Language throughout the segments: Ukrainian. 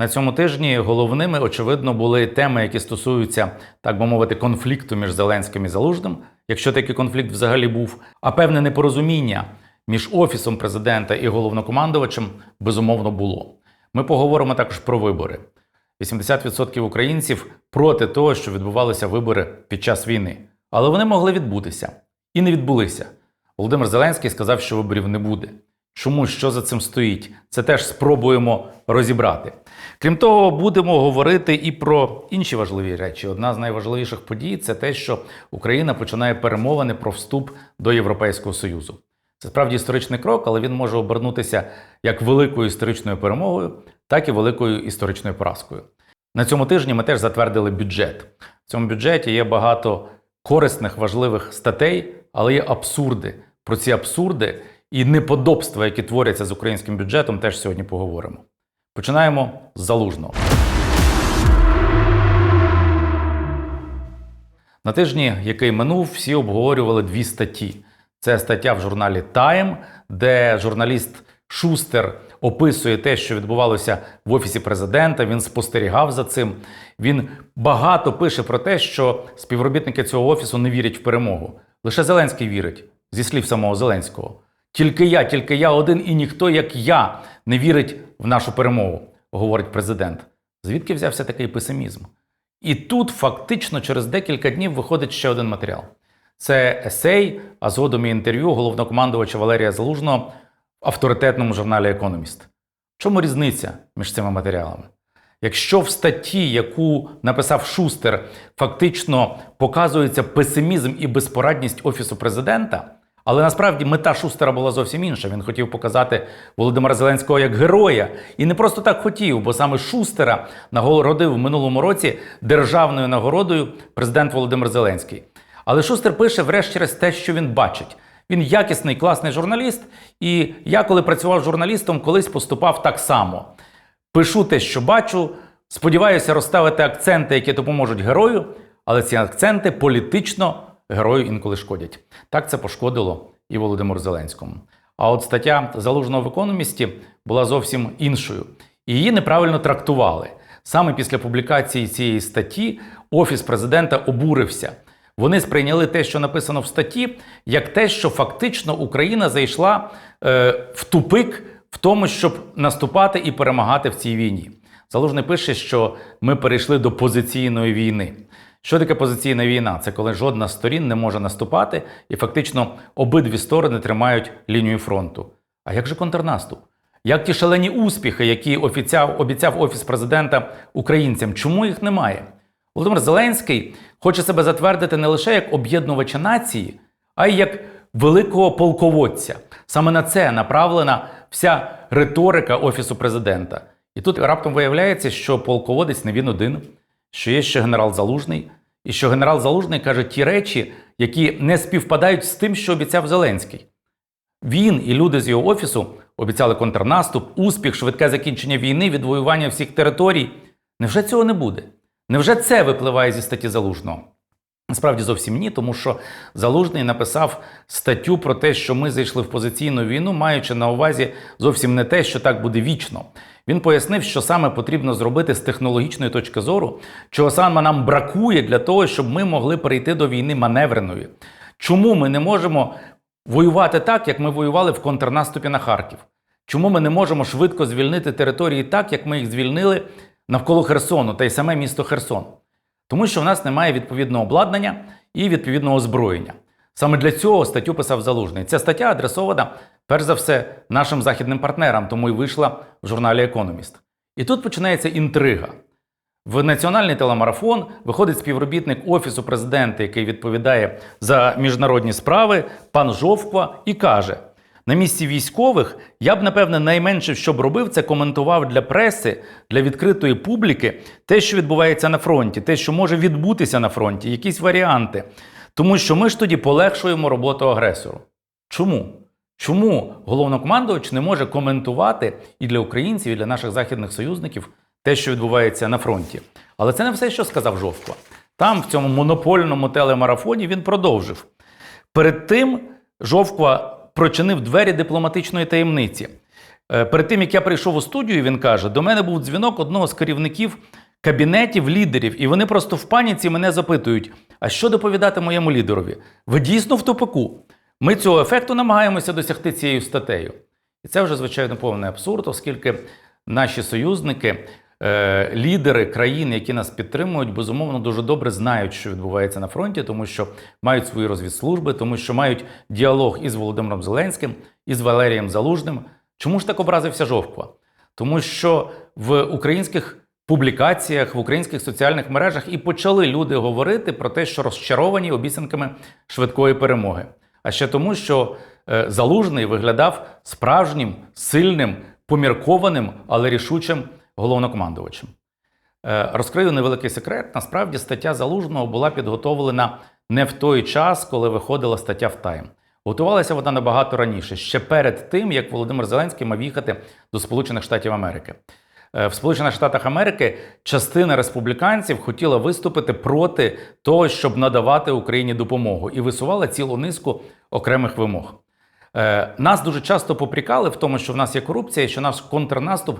На цьому тижні головними, очевидно, були теми, які стосуються, так би мовити, конфлікту між Зеленським і Залужним, якщо такий конфлікт взагалі був, а певне непорозуміння між офісом президента і головнокомандувачем безумовно було. Ми поговоримо також про вибори. 80% українців проти того, що відбувалися вибори під час війни, але вони могли відбутися і не відбулися. Володимир Зеленський сказав, що виборів не буде. Чому що за цим стоїть? Це теж спробуємо розібрати. Крім того, будемо говорити і про інші важливі речі. Одна з найважливіших подій це те, що Україна починає перемовини про вступ до Європейського Союзу. Це справді історичний крок, але він може обернутися як великою історичною перемогою, так і великою історичною поразкою. На цьому тижні ми теж затвердили бюджет. В цьому бюджеті є багато корисних, важливих статей, але є абсурди. Про ці абсурди і неподобства, які творяться з українським бюджетом, теж сьогодні поговоримо. Починаємо з залужного. На тижні, який минув, всі обговорювали дві статті. Це стаття в журналі Time, де журналіст Шустер описує те, що відбувалося в офісі президента. Він спостерігав за цим. Він багато пише про те, що співробітники цього офісу не вірять в перемогу. Лише Зеленський вірить зі слів самого Зеленського. Тільки я, тільки я один і ніхто, як я, не вірить в нашу перемогу, говорить президент. Звідки взявся такий песимізм? І тут фактично через декілька днів виходить ще один матеріал. Це есей, а згодом і інтерв'ю головнокомандувача Валерія Залужного в авторитетному журналі Економіст. Чому різниця між цими матеріалами? Якщо в статті, яку написав Шустер, фактично показується песимізм і безпорадність Офісу президента, але насправді мета Шустера була зовсім інша. Він хотів показати Володимира Зеленського як героя. І не просто так хотів, бо саме Шустера нагородив в минулому році державною нагородою президент Володимир Зеленський. Але Шустер пише врешті через те, що він бачить. Він якісний, класний журналіст, і я, коли працював журналістом, колись поступав так само. Пишу те, що бачу, сподіваюся розставити акценти, які допоможуть герою, але ці акценти політично герою інколи шкодять. Так це пошкодило і Володимиру Зеленському. А от стаття залужного в економісті була зовсім іншою. І її неправильно трактували. Саме після публікації цієї статті Офіс президента обурився. Вони сприйняли те, що написано в статті, як те, що фактично Україна зайшла е, в тупик в тому, щоб наступати і перемагати в цій війні. Залужний пише, що ми перейшли до позиційної війни. Що таке позиційна війна? Це коли жодна з сторін не може наступати, і фактично обидві сторони тримають лінію фронту. А як же контрнаступ? Як ті шалені успіхи, які офіцяв, обіцяв офіс президента українцям? Чому їх немає? Володимир Зеленський хоче себе затвердити не лише як об'єднувача нації, а й як великого полководця. Саме на це направлена вся риторика офісу президента. І тут раптом виявляється, що полководець не він один, що є ще генерал Залужний, і що генерал Залужний каже ті речі, які не співпадають з тим, що обіцяв Зеленський. Він і люди з його офісу обіцяли контрнаступ, успіх, швидке закінчення війни, відвоювання всіх територій. Невже цього не буде? Невже це випливає зі статті Залужного? Насправді зовсім ні, тому що Залужний написав статтю про те, що ми зайшли в позиційну війну, маючи на увазі зовсім не те, що так буде вічно. Він пояснив, що саме потрібно зробити з технологічної точки зору, чого саме нам бракує для того, щоб ми могли перейти до війни маневреної. Чому ми не можемо воювати так, як ми воювали в контрнаступі на Харків? Чому ми не можемо швидко звільнити території так, як ми їх звільнили навколо Херсону та й саме місто Херсон? Тому що в нас немає відповідного обладнання і відповідного озброєння. Саме для цього статтю писав Залужний. Ця стаття адресована, перш за все, нашим західним партнерам, тому й вийшла в журналі Економіст. І тут починається інтрига. В національний телемарафон виходить співробітник Офісу президента, який відповідає за міжнародні справи, пан Жовква, і каже: на місці військових я б, напевне, найменше, що б робив, це коментував для преси, для відкритої публіки те, що відбувається на фронті, те, що може відбутися на фронті, якісь варіанти. Тому що ми ж тоді полегшуємо роботу агресору. Чому? Чому головнокомандувач не може коментувати і для українців, і для наших західних союзників те, що відбувається на фронті? Але це не все, що сказав Жовква. Там, в цьому монопольному телемарафоні, він продовжив. Перед тим Жовква прочинив двері дипломатичної таємниці. Е, Перед тим як я прийшов у студію, він каже: до мене був дзвінок одного з керівників кабінетів лідерів, і вони просто в паніці мене запитують: а що доповідати моєму лідерові? Ви дійсно в тупику? Ми цього ефекту намагаємося досягти цією статтею. І це вже звичайно повний абсурд, оскільки наші союзники, е, лідери країн, які нас підтримують, безумовно дуже добре знають, що відбувається на фронті, тому що мають свої розвідслужби, тому що мають діалог із Володимиром Зеленським, із Валерієм Залужним. Чому ж так образився Жовква? Тому що в українських публікаціях, в українських соціальних мережах і почали люди говорити про те, що розчаровані обіцянками швидкої перемоги. А ще тому, що е, Залужний виглядав справжнім, сильним, поміркованим, але рішучим головнокомандувачем. Е, Розкрию невеликий секрет. Насправді стаття Залужного була підготовлена не в той час, коли виходила стаття в Тайм. Готувалася вона набагато раніше, ще перед тим, як Володимир Зеленський мав їхати до Сполучених Штатів Америки. Е, В Сполучених Штатах Америки частина республіканців хотіла виступити проти того, щоб надавати Україні допомогу, і висувала цілу низку окремих вимог. Е, Нас дуже часто попрікали в тому, що в нас є корупція, що наш контрнаступ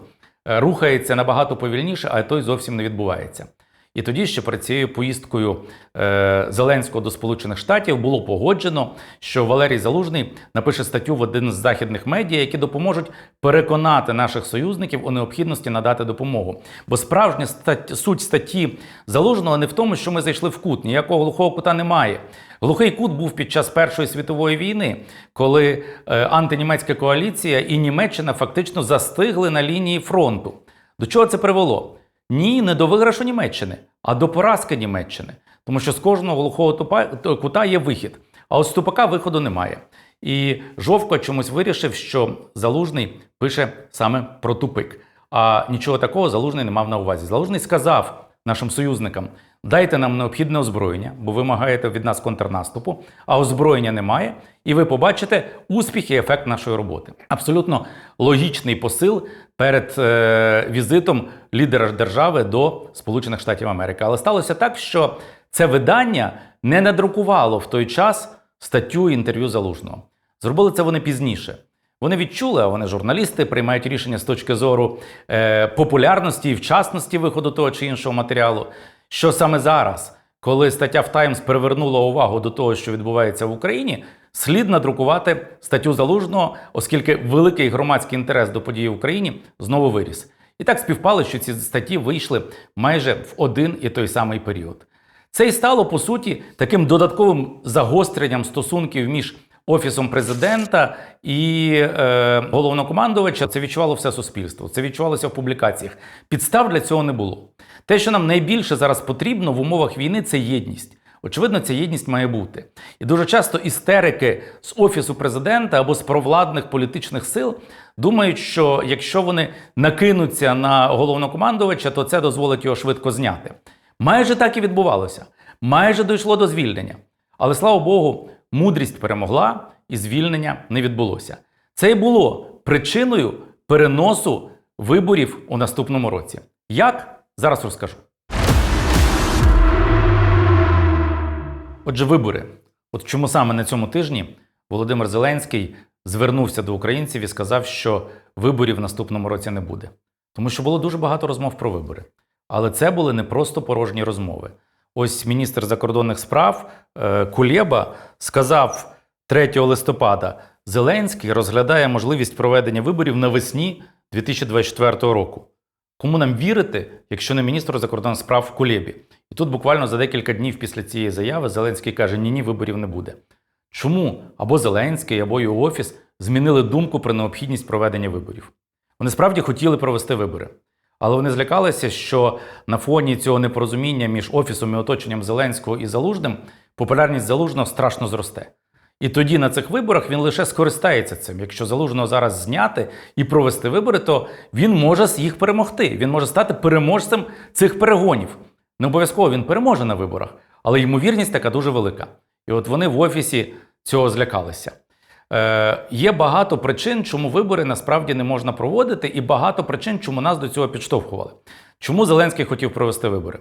е, рухається набагато повільніше, а той зовсім не відбувається. І тоді ще перед цією поїздкою е, Зеленського до Сполучених Штатів було погоджено, що Валерій Залужний напише статтю в один з західних медіа, які допоможуть переконати наших союзників у необхідності надати допомогу. Бо справжня стать, суть статті Залужного не в тому, що ми зайшли в кут. Ніякого глухого кута немає. Глухий кут був під час Першої світової війни, коли е, антинімецька коаліція і Німеччина фактично застигли на лінії фронту. До чого це привело? Ні, не до виграшу Німеччини, а до поразки Німеччини. Тому що з кожного глухого тупа, кута є вихід. А от з тупака виходу немає. І Жовко чомусь вирішив, що Залужний пише саме про тупик. А нічого такого Залужний не мав на увазі. Залужний сказав нашим союзникам: дайте нам необхідне озброєння, бо вимагаєте від нас контрнаступу, а озброєння немає, і ви побачите успіх і ефект нашої роботи. Абсолютно логічний посил перед е, візитом лідера держави до Сполучених Штатів Америки. Але сталося так, що це видання не надрукувало в той час статтю інтерв'ю залужного. Зробили це вони пізніше. Вони відчули, а вони журналісти приймають рішення з точки зору е, популярності і вчасності виходу того чи іншого матеріалу. Що саме зараз, коли стаття в Таймс привернула увагу до того, що відбувається в Україні, слід надрукувати статтю залужного, оскільки великий громадський інтерес до подій в Україні знову виріс. І так співпало, що ці статті вийшли майже в один і той самий період. Це і стало по суті таким додатковим загостренням стосунків між офісом президента і е, головнокомандувача. Це відчувало все суспільство. Це відчувалося в публікаціях. Підстав для цього не було. Те, що нам найбільше зараз потрібно в умовах війни, це єдність. Очевидно, ця єдність має бути. І дуже часто істерики з офісу президента або з провладних політичних сил думають, що якщо вони накинуться на головнокомандувача, то це дозволить його швидко зняти. Майже так і відбувалося. Майже дійшло до звільнення. Але слава Богу, мудрість перемогла і звільнення не відбулося. Це і було причиною переносу виборів у наступному році. Як? Зараз розкажу. Отже, вибори. От чому саме на цьому тижні Володимир Зеленський звернувся до українців і сказав, що виборів в наступному році не буде. Тому що було дуже багато розмов про вибори. Але це були не просто порожні розмови. Ось міністр закордонних справ е, Кулєба сказав 3 листопада: Зеленський розглядає можливість проведення виборів навесні 2024 року. Кому нам вірити, якщо не міністру закордонних справ Кулєбі? І тут буквально за декілька днів після цієї заяви Зеленський каже: ні, ні, виборів не буде. Чому або Зеленський, або його офіс змінили думку про необхідність проведення виборів? Вони справді хотіли провести вибори. Але вони злякалися, що на фоні цього непорозуміння між офісом і оточенням Зеленського і Залужним популярність Залужного страшно зросте. І тоді на цих виборах він лише скористається цим. Якщо залужного зараз зняти і провести вибори, то він може їх перемогти. Він може стати переможцем цих перегонів. Не обов'язково він переможе на виборах, але ймовірність така дуже велика. І от вони в офісі цього злякалися. Е, є багато причин, чому вибори насправді не можна проводити, і багато причин, чому нас до цього підштовхували. Чому Зеленський хотів провести вибори?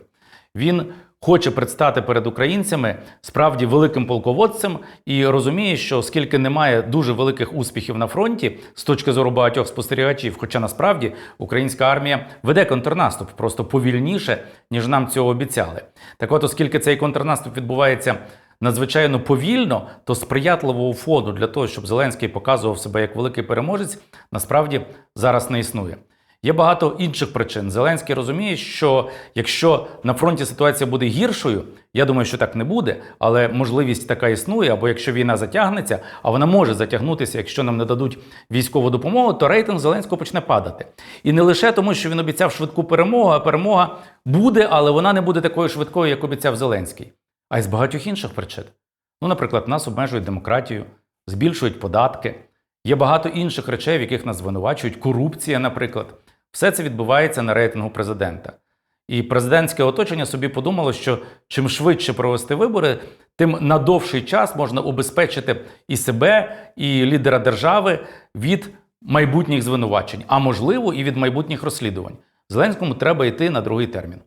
Він хоче предстати перед українцями справді великим полководцем і розуміє, що оскільки немає дуже великих успіхів на фронті з точки зору багатьох спостерігачів, хоча насправді українська армія веде контрнаступ просто повільніше, ніж нам цього обіцяли. Так от, оскільки цей контрнаступ відбувається надзвичайно повільно, то сприятливого фону для того, щоб Зеленський показував себе як великий переможець, насправді зараз не існує. Є багато інших причин. Зеленський розуміє, що якщо на фронті ситуація буде гіршою, я думаю, що так не буде, але можливість така існує, або якщо війна затягнеться, а вона може затягнутися, якщо нам не дадуть військову допомогу, то рейтинг Зеленського почне падати. І не лише тому, що він обіцяв швидку перемогу, а перемога буде, але вона не буде такою швидкою, як обіцяв Зеленський, а й з багатьох інших причин. Ну, наприклад, нас обмежують демократію, збільшують податки. Є багато інших речей, в яких нас звинувачують, корупція, наприклад. Все це відбувається на рейтингу президента. І президентське оточення собі подумало, що чим швидше провести вибори, тим на довший час можна убезпечити і себе, і лідера держави від майбутніх звинувачень, а можливо, і від майбутніх розслідувань. Зеленському треба йти на другий термін.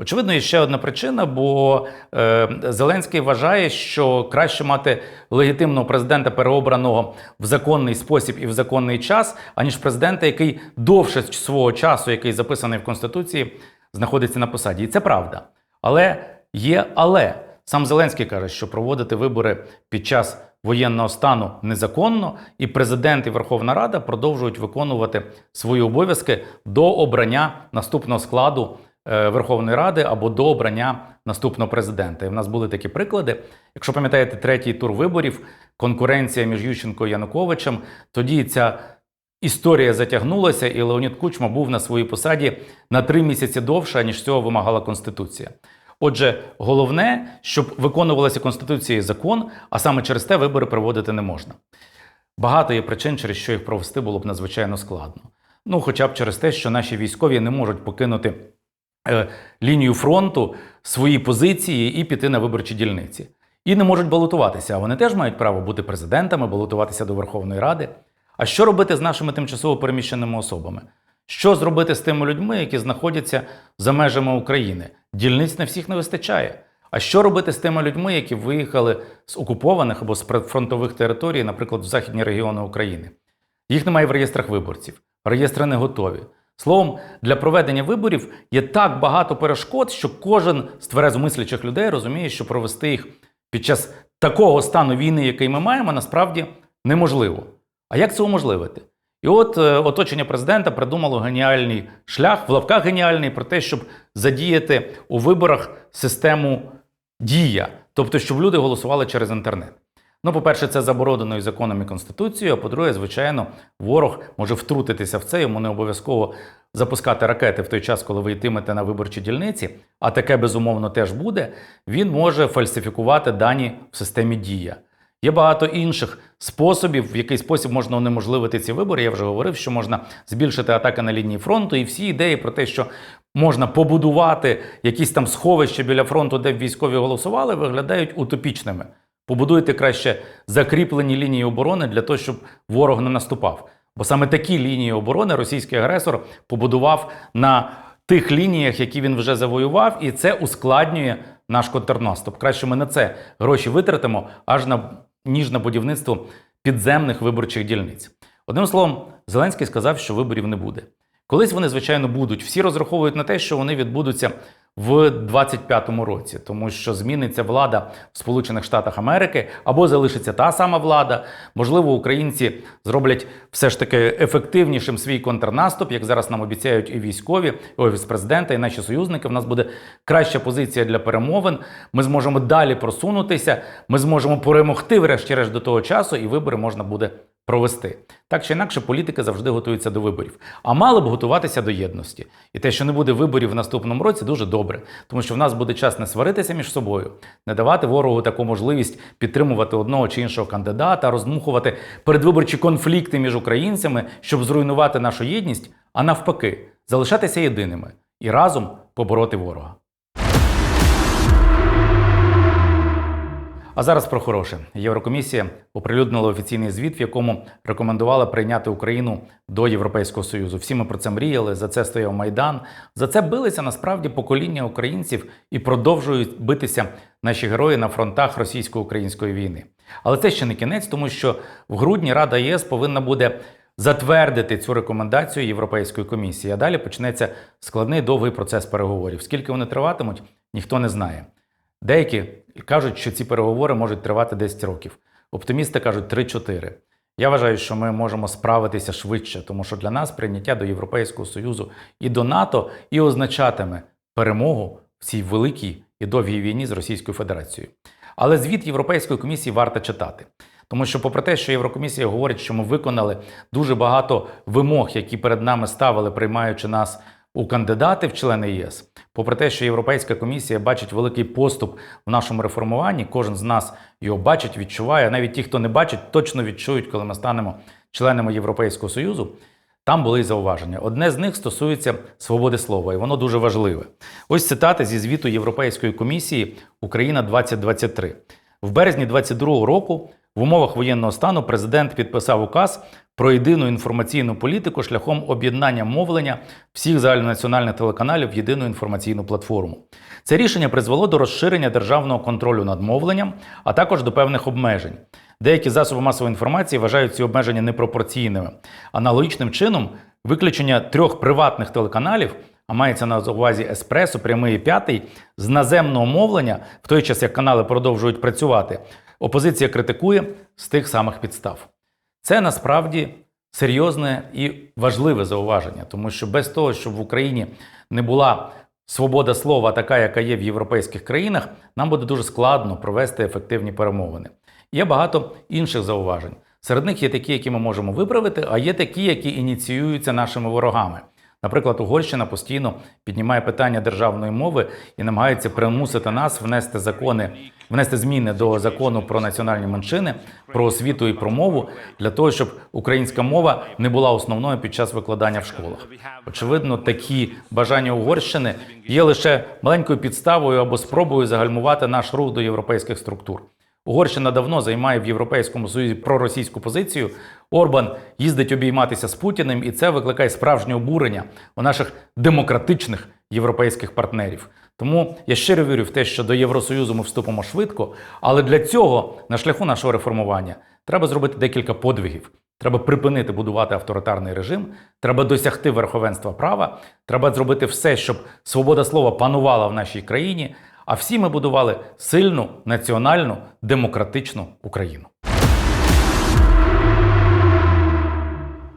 Очевидно, є ще одна причина, бо е, Зеленський вважає, що краще мати легітимного президента, переобраного в законний спосіб і в законний час, аніж президента, який довше свого часу, який записаний в Конституції, знаходиться на посаді. І це правда. Але є але. Сам Зеленський каже, що проводити вибори під час воєнного стану незаконно, і президент і Верховна Рада продовжують виконувати свої обов'язки до обрання наступного складу Верховної Ради або до обрання наступного президента. І в нас були такі приклади. Якщо пам'ятаєте третій тур виборів, конкуренція між Ющенко і Януковичем, тоді ця історія затягнулася, і Леонід Кучма був на своїй посаді на три місяці довше, ніж цього вимагала Конституція. Отже, головне, щоб виконувалася Конституція і закон, а саме через те вибори проводити не можна. Багато є причин, через що їх провести було б надзвичайно складно. Ну, хоча б через те, що наші військові не можуть покинути е, лінію фронту, свої позиції і піти на виборчі дільниці. І не можуть балотуватися. А вони теж мають право бути президентами, балотуватися до Верховної Ради. А що робити з нашими тимчасово переміщеними особами? Що зробити з тими людьми, які знаходяться за межами України? Дільниць на всіх не вистачає. А що робити з тими людьми, які виїхали з окупованих або з прифронтових територій, наприклад, в західні регіони України? Їх немає в реєстрах виборців, реєстри не готові. Словом, для проведення виборів є так багато перешкод, що кожен з тверезомислячих людей розуміє, що провести їх під час такого стану війни, який ми маємо, насправді неможливо. А як це уможливити? І от е, оточення президента придумало геніальний шлях, в лапках геніальний про те, щоб задіяти у виборах систему дія, тобто, щоб люди голосували через інтернет. Ну, по-перше, це заборонено і законом і конституцією. А по-друге, звичайно, ворог може втрутитися в це. Йому не обов'язково запускати ракети в той час, коли ви йтимете на виборчі дільниці. А таке безумовно теж буде. Він може фальсифікувати дані в системі дія. Є багато інших способів, в який спосіб можна унеможливити ці вибори. Я вже говорив, що можна збільшити атаки на лінії фронту, і всі ідеї про те, що можна побудувати якісь там сховища біля фронту, де б військові голосували, виглядають утопічними. Побудуйте краще закріплені лінії оборони для того, щоб ворог не наступав. Бо саме такі лінії оборони російський агресор побудував на тих лініях, які він вже завоював, і це ускладнює наш контрнаступ. Краще ми на це гроші витратимо, аж на ніж на будівництво підземних виборчих дільниць. Одним словом, Зеленський сказав, що виборів не буде. Колись вони, звичайно, будуть. Всі розраховують на те, що вони відбудуться в 25-му році, тому що зміниться влада в Сполучених Штатах Америки або залишиться та сама влада. Можливо, українці зроблять все ж таки ефективнішим свій контрнаступ, як зараз нам обіцяють і військові, і офіс президента, і наші союзники. В нас буде краща позиція для перемовин. Ми зможемо далі просунутися. Ми зможемо перемогти, врешті-решт, до того часу, і вибори можна буде провести. Так чи інакше, політики завжди готуються до виборів, а мали б готуватися до єдності. І те, що не буде виборів в наступному році, дуже добре, тому що в нас буде час не сваритися між собою, не давати ворогу таку можливість підтримувати одного чи іншого кандидата, роздмухувати передвиборчі конфлікти між українцями, щоб зруйнувати нашу єдність, а навпаки, залишатися єдиними і разом побороти ворога. А зараз про хороше. Єврокомісія оприлюднила офіційний звіт, в якому рекомендувала прийняти Україну до Європейського Союзу. Всі ми про це мріяли. За це стояв майдан. За це билися насправді покоління українців і продовжують битися наші герої на фронтах російсько-української війни. Але це ще не кінець, тому що в грудні Рада ЄС повинна буде затвердити цю рекомендацію Європейської комісії. А далі почнеться складний довгий процес переговорів. Скільки вони триватимуть, ніхто не знає. Деякі кажуть, що ці переговори можуть тривати 10 років. Оптимісти кажуть 3-4. Я вважаю, що ми можемо справитися швидше, тому що для нас прийняття до Європейського Союзу і до НАТО і означатиме перемогу в цій великій і довгій війні з Російською Федерацією. Але звіт Європейської комісії варто читати. Тому що, попри те, що Єврокомісія говорить, що ми виконали дуже багато вимог, які перед нами ставили, приймаючи нас у кандидати в члени ЄС, попри те, що Європейська комісія бачить великий поступ в нашому реформуванні, кожен з нас його бачить, відчуває. Навіть ті, хто не бачить, точно відчують, коли ми станемо членами Європейського Союзу. Там були й зауваження. Одне з них стосується свободи слова, і воно дуже важливе. Ось цитати зі звіту Європейської комісії Україна 2023. В березні 2022 року в умовах воєнного стану президент підписав указ про єдину інформаційну політику шляхом об'єднання мовлення всіх загальнонаціональних телеканалів в єдину інформаційну платформу. Це рішення призвело до розширення державного контролю над мовленням, а також до певних обмежень. Деякі засоби масової інформації вважають ці обмеження непропорційними. Аналогічним чином виключення трьох приватних телеканалів, а мається на увазі Еспресо, прямий і п'ятий, з наземного мовлення, в той час як канали продовжують працювати, опозиція критикує з тих самих підстав. Це насправді серйозне і важливе зауваження, тому що без того, щоб в Україні не була свобода слова, така, яка є в європейських країнах, нам буде дуже складно провести ефективні перемовини. Є багато інших зауважень. Серед них є такі, які ми можемо виправити, а є такі, які ініціюються нашими ворогами. Наприклад, Угорщина постійно піднімає питання державної мови і намагається примусити нас внести закони, внести зміни до закону про національні меншини, про освіту і про мову для того, щоб українська мова не була основною під час викладання в школах. Очевидно, такі бажання Угорщини є лише маленькою підставою або спробою загальмувати наш рух до європейських структур. Угорщина давно займає в Європейському Союзі проросійську позицію. Орбан їздить обійматися з Путіним, і це викликає справжнє обурення у наших демократичних європейських партнерів. Тому я щиро вірю в те, що до Євросоюзу ми вступимо швидко, але для цього на шляху нашого реформування треба зробити декілька подвигів. Треба припинити будувати авторитарний режим, треба досягти верховенства права, треба зробити все, щоб свобода слова панувала в нашій країні. А всі ми будували сильну національну демократичну Україну.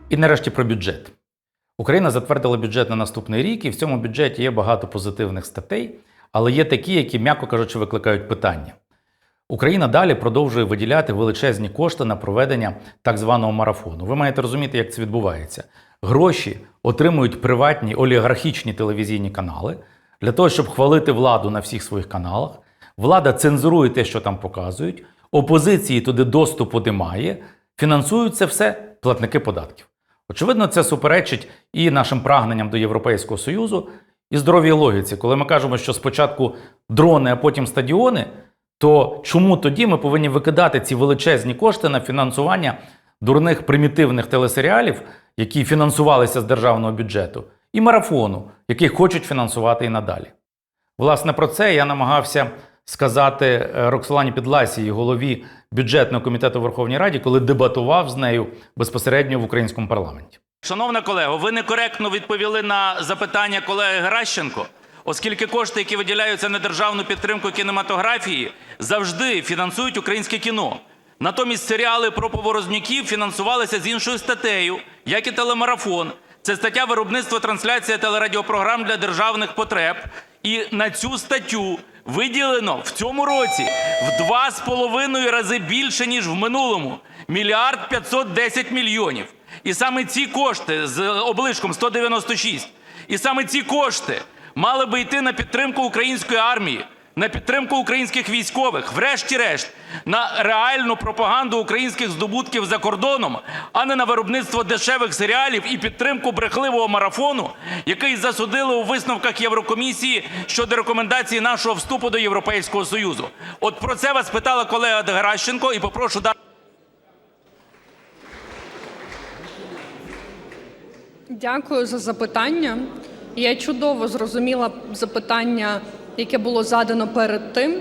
І нарешті про бюджет. Україна затвердила бюджет на наступний рік, і в цьому бюджеті є багато позитивних статей, але є такі, які, м'яко кажучи, викликають питання. Україна далі продовжує виділяти величезні кошти на проведення так званого марафону. Ви маєте розуміти, як це відбувається. Гроші отримують приватні олігархічні телевізійні канали для того, щоб хвалити владу на всіх своїх каналах. Влада цензурує те, що там показують, опозиції туди доступу немає, фінансують це все платники податків. Очевидно, це суперечить і нашим прагненням до Європейського Союзу, і здоровій логіці. Коли ми кажемо, що спочатку дрони, а потім стадіони, то чому тоді ми повинні викидати ці величезні кошти на фінансування дурних примітивних телесеріалів, які фінансувалися з державного бюджету, і марафону, який хочуть фінансувати і надалі? Власне, про це я намагався сказати е, Роксолані Підласій, голові бюджетного комітету в Верховній Раді, коли дебатував з нею безпосередньо в українському парламенті. Шановна колего, ви некоректно відповіли на запитання колеги Геращенко, оскільки кошти, які виділяються на державну підтримку кінематографії, завжди фінансують українське кіно. Натомість серіали про поворознюків фінансувалися з іншою статтею, як і телемарафон. Це стаття виробництва трансляція телерадіопрограм для державних потреб. І на цю статтю виділено в цьому році в два з половиною рази більше, ніж в минулому. Мільярд 510 мільйонів. І саме ці кошти з облишком 196, і саме ці кошти мали би йти на підтримку української армії, на підтримку українських військових, врешті-решт, на реальну пропаганду українських здобутків за кордоном, а не на виробництво дешевих серіалів і підтримку брехливого марафону, який засудили у висновках Єврокомісії щодо рекомендації нашого вступу до Європейського Союзу. От про це вас питала колега Геращенко і попрошу дати. Дякую за запитання. Я чудово зрозуміла запитання, яке було задано перед тим,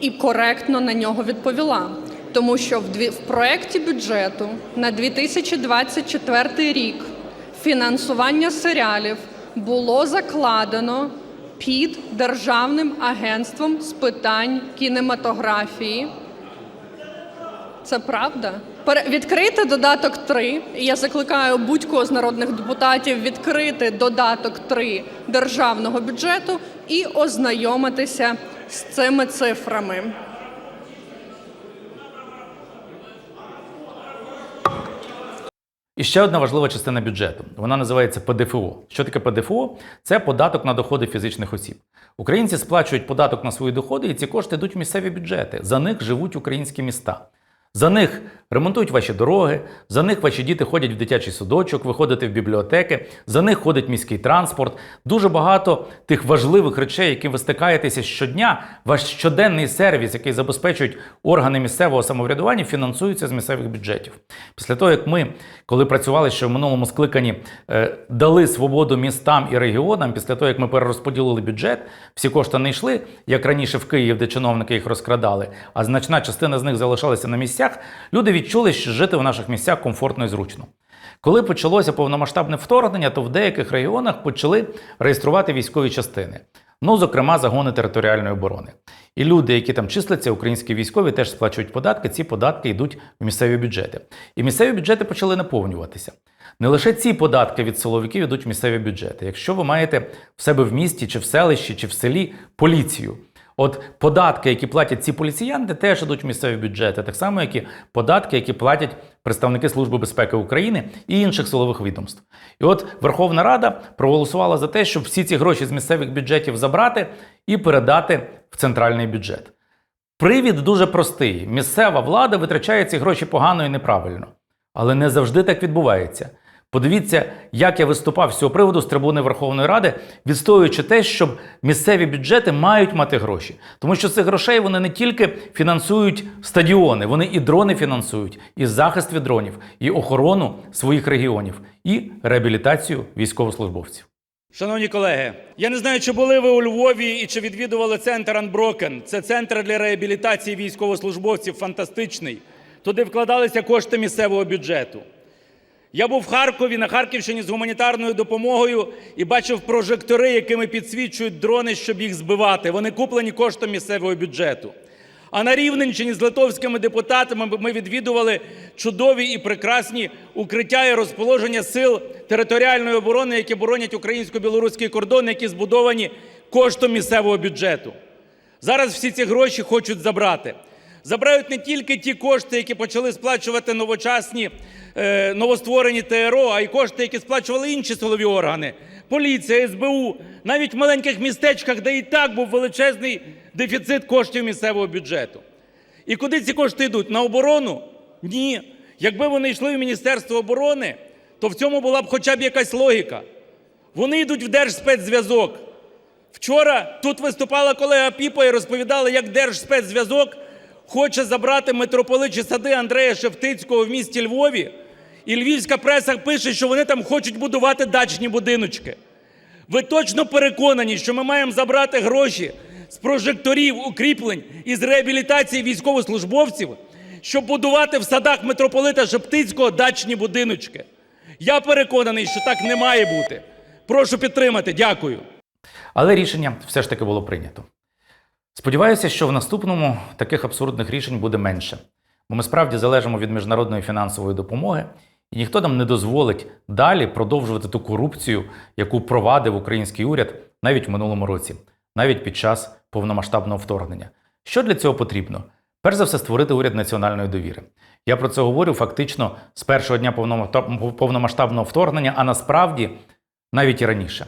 і коректно на нього відповіла. Тому що в, дві, в проєкті бюджету на 2024 рік фінансування серіалів було закладено під Державним агентством з питань кінематографії. Це правда. Відкрити додаток 3. І Я закликаю будь-кого з народних депутатів відкрити додаток 3 державного бюджету і ознайомитися з цими цифрами. І ще одна важлива частина бюджету. Вона називається ПДФО. Що таке ПДФО? Це податок на доходи фізичних осіб. Українці сплачують податок на свої доходи, і ці кошти йдуть в місцеві бюджети. За них живуть українські міста. За них ремонтують ваші дороги, за них ваші діти ходять в дитячий садочок, ви ходите в бібліотеки, за них ходить міський транспорт. Дуже багато тих важливих речей, які ви стикаєтеся щодня. Ваш щоденний сервіс, який забезпечують органи місцевого самоврядування, фінансується з місцевих бюджетів. Після того, як ми, коли працювали ще в минулому скликанні, е, дали свободу містам і регіонам, після того, як ми перерозподілили бюджет, всі кошти не йшли, як раніше в Київ, де чиновники їх розкрадали, а значна частина з них залишалася на місцях. Люди відчули, що жити в наших місцях комфортно і зручно. Коли почалося повномасштабне вторгнення, то в деяких регіонах почали реєструвати військові частини. Ну, зокрема, загони територіальної оборони. І люди, які там числяться, українські військові, теж сплачують податки. Ці податки йдуть в місцеві бюджети. І місцеві бюджети почали наповнюватися. Не лише ці податки від силовиків йдуть в місцеві бюджети. Якщо ви маєте в себе в місті, чи в селищі, чи в селі поліцію, От податки, які платять ці поліціянти, теж йдуть в місцеві бюджети, так само, як і податки, які платять представники Служби безпеки України і інших силових відомств. І от Верховна Рада проголосувала за те, щоб всі ці гроші з місцевих бюджетів забрати і передати в центральний бюджет. Привід дуже простий: місцева влада витрачає ці гроші погано і неправильно. Але не завжди так відбувається. Подивіться, як я виступав з цього приводу з трибуни Верховної Ради, відстоюючи те, щоб місцеві бюджети мають мати гроші. Тому що цих грошей вони не тільки фінансують стадіони, вони і дрони фінансують, і захист від дронів, і охорону своїх регіонів, і реабілітацію військовослужбовців. Шановні колеги, я не знаю, чи були ви у Львові і чи відвідували центр Unbroken. Це центр для реабілітації військовослужбовців фантастичний. Туди вкладалися кошти місцевого бюджету. Я був в Харкові на Харківщині з гуманітарною допомогою і бачив прожектори, якими підсвічують дрони, щоб їх збивати. Вони куплені коштом місцевого бюджету. А на Рівненщині з литовськими депутатами ми відвідували чудові і прекрасні укриття і розположення сил територіальної оборони, які боронять українсько-білоруський кордон, які збудовані коштом місцевого бюджету. Зараз всі ці гроші хочуть забрати. Забирають не тільки ті кошти, які почали сплачувати новочасні е, новостворені ТРО, а й кошти, які сплачували інші силові органи, поліція, СБУ, навіть в маленьких містечках, де і так був величезний дефіцит коштів місцевого бюджету. І куди ці кошти йдуть? На оборону? Ні. Якби вони йшли в Міністерство оборони, то в цьому була б хоча б якась логіка. Вони йдуть в Держспецзв'язок. Вчора тут виступала колега Піпа і розповідала, як Держспецзв'язок хоче забрати митрополичі сади Андрея Шептицького в місті Львові, і львівська преса пише, що вони там хочуть будувати дачні будиночки. Ви точно переконані, що ми маємо забрати гроші з прожекторів, укріплень і з реабілітації військовослужбовців, щоб будувати в садах митрополита Шептицького дачні будиночки? Я переконаний, що так не має бути. Прошу підтримати. Дякую. Але рішення все ж таки було прийнято. Сподіваюся, що в наступному таких абсурдних рішень буде менше, бо ми справді залежимо від міжнародної фінансової допомоги, і ніхто нам не дозволить далі продовжувати ту корупцію, яку провадив український уряд навіть в минулому році, навіть під час повномасштабного вторгнення. Що для цього потрібно? Перш за все, створити уряд національної довіри. Я про це говорю фактично з першого дня повномасштаб- повномасштабного вторгнення, а насправді навіть і раніше.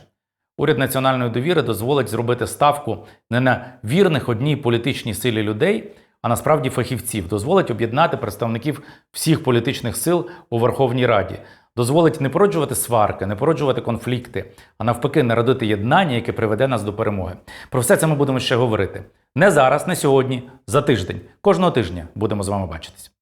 Уряд національної довіри дозволить зробити ставку не на вірних одній політичній силі людей, а насправді фахівців, дозволить об'єднати представників всіх політичних сил у Верховній Раді, дозволить не породжувати сварки, не породжувати конфлікти, а навпаки, народити єднання, яке приведе нас до перемоги. Про все це ми будемо ще говорити. Не зараз, не сьогодні, за тиждень. Кожного тижня будемо з вами бачитись.